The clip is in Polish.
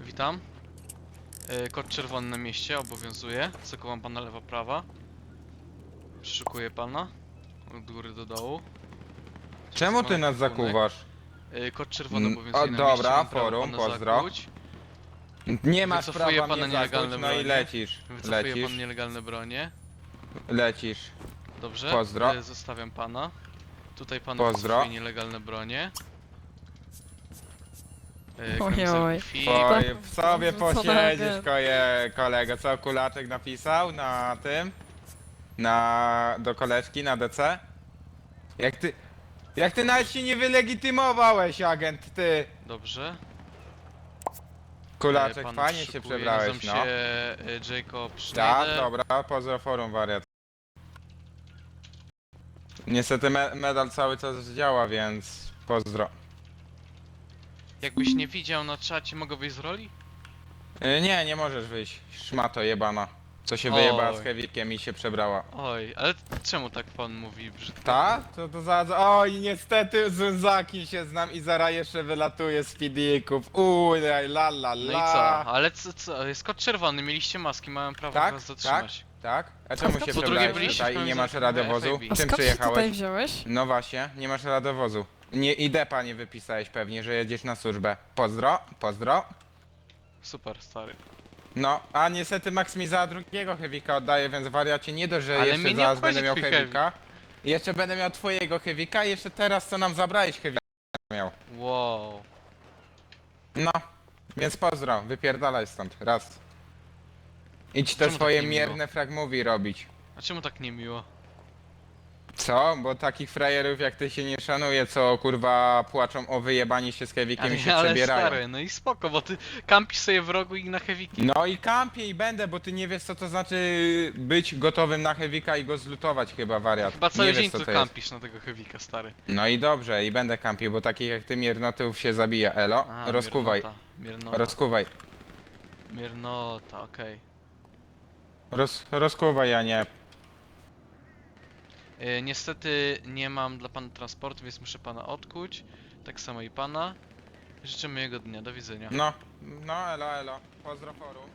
Witam. E, Kod czerwony na mieście obowiązuje. Zakuwam pana lewa, prawa. Przeszukuję pana. Od góry do dołu. Czemu ty nas zakuwasz? E, Kod czerwony Mm, obowiązuje o, na dobra, mieście. mam prawo forum, pana pozdro. zakuć. Nie masz Wycofuje prawa pana mnie nielegalne zakuć, no i bronie. lecisz. Wycofuje Lecisz, pan nielegalne bronie. lecisz. Dobrze. Pozdro. E, Zostawiam pana. Tutaj pan Pozdro. wycofuje nielegalne bronie. E, Oj, oj. w sobie Co posiedzisz, koje, kolego. Co kulaczek napisał na tym? Na... do koleżki na DC? Jak ty... Jak ty nawet się nie wylegitymowałeś, agent, ty! Dobrze. Kulaczek, E, pan fajnie się przeszukuje. przebrałeś, Nazywam no. się e, Jacob Tak, Schneider. dobra, pozdro forum wariat. Niestety me medal cały czas działa, więc pozdro. Jakbyś nie widział na czacie, mogę wyjść z roli? Y, Nie, nie możesz wyjść, szmato jebana. Co się wyjebała z Oj. Hewikiem i się przebrała. Oj, ale czemu tak pan mówi brzydko? Ta? To to za... za- Oj, niestety Zunzaki się znam i zaraz jeszcze wylatuje z pidików. Uj, la la la. No i co? Ale co, co? Jest kod czerwony, mieliście maski, mamy prawo Tak, was zatrzymać. Tak? A czemu skąd się po drugie przebrałeś byliście tutaj i nie masz radowozu? FAB? A Czym skąd się tutaj przyjechałeś? wziąłeś? No właśnie, nie masz radowozu. Nie, i depa nie wypisałeś pewnie, że jedziesz na służbę. Pozdro, pozdro. Super, stary. No, a niestety Max mi za drugiego heavika oddaje, więc wariacie nie dość, że Ale jeszcze nie zaraz obchodzi będę miał twój heavika. Jeszcze będę miał twojego heavika i jeszcze teraz co nam zabrałeś heavika miał. Wow. No, więc pozdro, wypierdalaj stąd, raz. Idź te Czemu tak swoje niemiło? mierne frag movie robić. A czemu tak niemiło? Co? Bo takich frajerów jak ty się nie szanuje, co kurwa płaczą o wyjebani się z heavikiem i się ale przebierają. stary, no i spoko, bo ty kampisz sobie w rogu i na heaviki. No i kampię i będę, bo ty nie wiesz co to znaczy być gotowym na heavika i go zlutować chyba wariat. Chyba cały nie dzień wiesz co tu to jest. kampisz na tego heavika, stary. No i dobrze, i będę kampił, bo takich jak ty miernotów się zabija. Elo, A, rozkuwaj, Miernota, miernota, rozkuwaj, miernota okej. Roz, rozkuwaj, a nie. E, Niestety nie mam dla pana transportu, więc muszę pana odkuć. Tak samo i pana. Życzę miłego dnia, do widzenia. No, no elo, elo, pozdro forum.